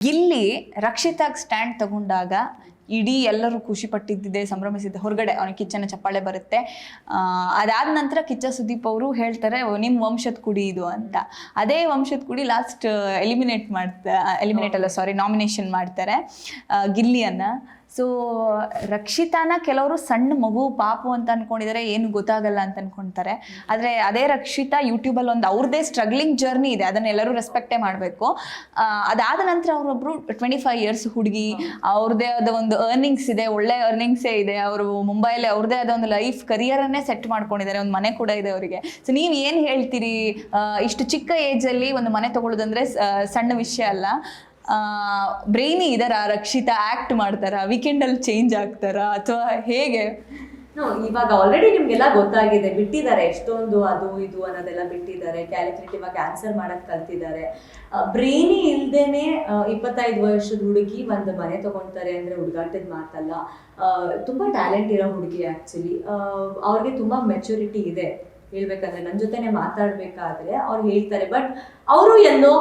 ಇಲ್ಲಿ ರಕ್ಷಿತಾಗ್ ಸ್ಟ್ಯಾಂಡ್ ತಗೊಂಡಾಗ ಇಡೀ ಎಲ್ಲರೂ ಖುಷಿ ಪಟ್ಟಿದ್ದಿದೆ ಸಂಭ್ರಮಿಸಿದ್ದೆ. ಹೊರಗಡೆ ಅವನಿಗೆ ಕಿಚ್ಚನ ಚಪ್ಪಾಳೆ ಬರುತ್ತೆ. ಅದಾದ ನಂತರ ಕಿಚ್ಚ ಸುದೀಪ್ ಅವರು ಹೇಳ್ತಾರೆ ನಿಮ್ಮ ನಿಮ್ ವಂಶದ ಕುಡಿ ಇದು ಅಂತ. ಅದೇ ವಂಶದ ಕುಡಿ ಲಾಸ್ಟ್ ಎಲಿಮಿನೇಟ್ ಮಾಡ್ತಾ ಎಲಿಮಿನೇಟ್ ಅಲ್ಲ ಸಾರಿ ನಾಮಿನೇಷನ್ ಮಾಡ್ತಾರೆ ಗಿಲ್ಲಿಯನ್ನು ಗಿಲ್ಲಿಯನ್ನ. ಸೊ ರಕ್ಷಿತಾನ ಕೆಲವರು ಸಣ್ಣ ಮಗು ಪಾಪು ಅಂತ ಅನ್ಕೊಂಡಿದ್ದಾರೆ ಏನು ಗೊತ್ತಾಗಲ್ಲ ಅಂತ ಅನ್ಕೊಂತಾರೆ. ಆದರೆ ಅದೇ ರಕ್ಷಿತಾ ಯೂಟ್ಯೂಬಲ್ಲಿ ಒಂದು ಅವ್ರದ್ದೇ ಸ್ಟ್ರಗ್ಲಿಂಗ್ ಜರ್ನಿ ಇದೆ ಅದನ್ನ ಎಲ್ಲರೂ ರೆಸ್ಪೆಕ್ಟೇ ಮಾಡಬೇಕು. ಅದಾದ ನಂತರ ಅವರೊಬ್ಬರು ಟ್ವೆಂಟಿ ಫೈವ್ ಇಯರ್ಸ್ ಹುಡುಗಿ ಅವ್ರದ್ದೇ ಆದ ಒಂದು ಅರ್ನಿಂಗ್ಸ್ ಇದೆ, ಒಳ್ಳೆ ಅರ್ನಿಂಗ್ಸೇ ಇದೆ, ಅವರು ಮುಂಬೈಲಿ ಅವ್ರದೇ ಆದ ಒಂದು ಲೈಫ್ ಕರಿಯರನ್ನೇ ಸೆಟ್ ಮಾಡ್ಕೊಂಡಿದ್ದಾರೆ, ಒಂದು ಮನೆ ಕೂಡ ಇದೆ ಅವರಿಗೆ. ಸೊ ನೀವು ಏನು ಹೇಳ್ತೀರಿ? ಇಷ್ಟು ಚಿಕ್ಕ ಏಜ್ ಅಲ್ಲಿ ಒಂದು ಮನೆ ತಗೊಳ್ಳೋದಂದ್ರೆ ಸಣ್ಣ ವಿಷಯ ಅಲ್ಲ. ಬ್ರೈನಿ ಇದರ ರಕ್ಷಿತಾ? ಆಕ್ಟ್ ಮಾಡ್ತಾರ? ವೀಕೆಂಡಲ್ಲಿ ಚೇಂಜ್ ಆಗ್ತಾರಾ? ಅಥವಾ ಹೇಗೆ? ಇವಾಗ ಆಲ್ರೆಡಿ ನಿಮ್ಗೆಲ್ಲ ಗೊತ್ತಾಗಿದೆ, ಬಿಟ್ಟಿದ್ದಾರೆ, ಎಷ್ಟೊಂದು ಅದು ಇದು ಅನ್ನೋದೆಲ್ಲ ಬಿಟ್ಟಿದ್ದಾರೆ ಕ್ಯಾಲ್ಕುಲೇಟಿವ್ ಆಗಿ ಆನ್ಸರ್ ಮಾಡಕ್ ಕಲ್ತಿದ್ದಾರೆ. ಬ್ರೇನಿ ಇಲ್ದೇನೆ ಇಪ್ಪತ್ತೈದು ವರ್ಷದ ಹುಡುಗಿ ಒಂದು ಮನೆ ತಗೊಳ್ತಾರೆ ಅಂದ್ರೆ ಹುಡುಗಾಟದ ಮಾತಲ್ಲ. ತುಂಬಾ ಟ್ಯಾಲೆಂಟ್ ಇರೋ ಹುಡುಗಿ ಆಕ್ಚುಲಿ ಅವ್ರಿಗೆ ತುಂಬಾ ಮೆಚುರಿಟಿ ಇದೆ. ಹೇಳ್ಬೇಕಂದ್ರೆ ನನ್ನ ಜೊತೆನೆ ಮಾತಾಡ್ಬೇಕಾದ್ರೆ ಅವ್ರು ಹೇಳ್ತಾರೆ ಬಟ್ ಅವರು ಎಲ್ಲೋ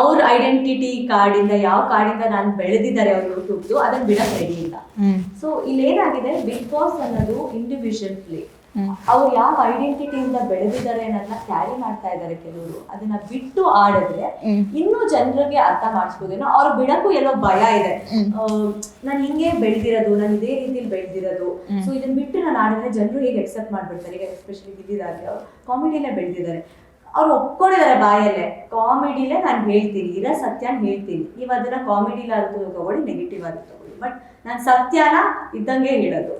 ಅವ್ರ ಐಡೆಂಟಿಟಿ ಕಾರ್ಡ್ ಇಂದ ಯಾವ ಕಾರ್ಡಿಂದ ನಾನು ಬೆಳೆದಿದ್ದಾರೆ ಅವ್ರು ಯೂಟ್ಯೂಬ್ದು ಅದನ್ನ ಬಿಡಕ್ ರೆಡಿ ಇಲ್ಲ. ಸೊ ಇಲ್ಲಿ ಏನಾಗಿದೆ ಬಿಗ್ ಬಾಸ್ ಅನ್ನೋದು ಇಂಡಿವಿಜುವಲ್ ಪ್ಲೇ ಅವ್ರು ಯಾವ ಐಡೆಂಟಿಟಿಯಿಂದ ಬೆಳೆದಿದ್ದಾರೆ ಅನ್ನೋದನ್ನ ಕ್ಯಾರಿ ಮಾಡ್ತಾ ಇದ್ದಾರೆ ಕೆಲವರು. ಅದನ್ನ ಬಿಟ್ಟು ಆಡಿದ್ರೆ ಇನ್ನೂ ಜನರಿಗೆ ಅರ್ಥ ಮಾಡಿಸ್ಬೋದೇನೋ ಅವ್ರ ಬಿಡಕ್ಕೂ ಎಲ್ಲೋ ಭಯ ಇದೆ. ನಾನು ಹಿಂಗೆ ಬೆಳೆದಿರೋದು ನಾನು ಇದೇ ರೀತಿಲಿ ಬೆಳೆದಿರೋದು. ಸೊ ಇದನ್ನ ಬಿಟ್ಟು ನಾನು ಆಡಿದ್ರೆ ಜನರು ಹೇಗೆ ಎಕ್ಸೆಪ್ಟ್ ಮಾಡ್ಬಿಡ್ತಾರೆ? ಈಗ ಎಸ್ಪೆಷಲಿ ಗಿದ್ದಿದಾಗೆ ಅವ್ರು ಕಾಮಿಡಿನೇ ಬೆಳೆದಿದ್ದಾರೆ. ಅವ್ರು ಒಪ್ಕೊಂಡಿದ್ದಾರೆ ಬಾಯಲ್ಲೇ. ಕಾಮಿಡಿಲೇ ನಾನು ಹೇಳ್ತೀನಿ. ಇರೋ ಸತ್ಯನ ಹೇಳ್ತೀನಿ. ನೀವು ಅದನ್ನ ಕಾಮಿಡಿಲಾದ್ರು ತಗೊಳ್ಳಿ ನೆಗೆಟಿವ್ ಆಗಿ ತಗೊಳ್ಳಿ. ಬಟ್ ನಾನು ಸತ್ಯನ ಇದ್ದಂಗೆ ಹೇಳೋದು.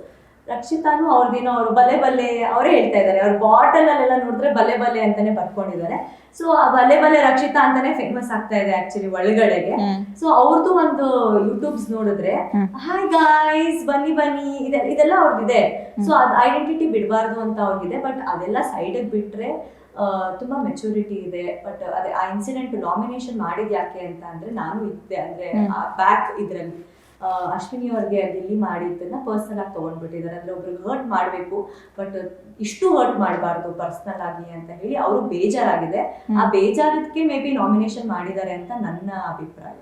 ರಕ್ಷಿತಾನು ದಿನ ಅವ್ರು ಬಲೆ ಬಲೆ ಅವರೇ ಹೇಳ್ತಾ ಇದ್ದಾರೆ. ಅವ್ರ ಬಾಟಲ್ ಅಲ್ಲೆಲ್ಲ ನೋಡಿದ್ರೆ ಬಲೆ ಬಲೆ ಅಂತಾನೆ ಬರ್ಕೊಂಡಿದ್ದಾರೆ. ಸೊ ಆ ಬಲೆ ಬಲೆ ರಕ್ಷಿತಾ ಅಂತಾನೆ ಫೇಮಸ್ ಆಗ್ತಾ ಇದೆ ಆಕ್ಚುಲಿ ಒಳಗಡೆಗೆ. ಸೊ ಅವ್ರದ್ದು ಒಂದು ಯೂಟ್ಯೂಬ್ಸ್ ನೋಡಿದ್ರೆ ಹಾಯ್ ಗಾಯ್ಸ್ ಬನ್ನಿ ಬನ್ನಿ. ಇದೆ ಇದೆಲ್ಲ ಅವ್ರದ್ದಿದೆ ಸೊ ಅದ್ ಐಡೆಂಟಿಟಿ ಬಿಡಬಾರ್ದು ಅಂತ ಅವ್ರಿಗಿದೆ. ಬಟ್ ಅದೆಲ್ಲ ಸೈಡಿಗೆ ಬಿಟ್ರೆ ತುಂಬಾ ಮೆಚುರಿಟಿ ಇದೆ ಬಟ್ ಅದೇ ಆ ಇನ್ಸಿಡೆಂಟ್ ನಾಮಿನೇಷನ್ ಮಾಡಿದ್ ಯಾಕೆ ಅಂತ ಅಂದ್ರೆ ನಾನು ಇದ್ದೆ ಅಂದ್ರೆ ಬ್ಯಾಕ್ ಇದ್ರಲ್ಲಿ. ಅಶ್ವಿನಿ ಅವ್ರಿಗೆ ಗಿಲ್ಲಿ ಮಾಡಿದ್ದನ್ನ ಪರ್ಸನಲ್ ಆಗಿ ತಗೊಂಡ್ಬಿಟ್ಟಿದ್ದಾರೆ. ಅಂದ್ರೆ ಒಬ್ರಿಗೆ ಹರ್ಟ್ ಮಾಡಬೇಕು ಬಟ್ ಇಷ್ಟು ಹರ್ಟ್ ಮಾಡಬಾರ್ದು ಪರ್ಸನಲ್ ಆಗಿ ಅಂತ ಹೇಳಿ ಅವರು ಬೇಜಾರಾಗಿದೆ. ಆ ಬೇಜಾರದಕ್ಕೆ ಮೇ ಬಿ ನಾಮಿನೇಷನ್ ಮಾಡಿದ್ದಾರೆ ಅಂತ ನನ್ನ ಅಭಿಪ್ರಾಯ.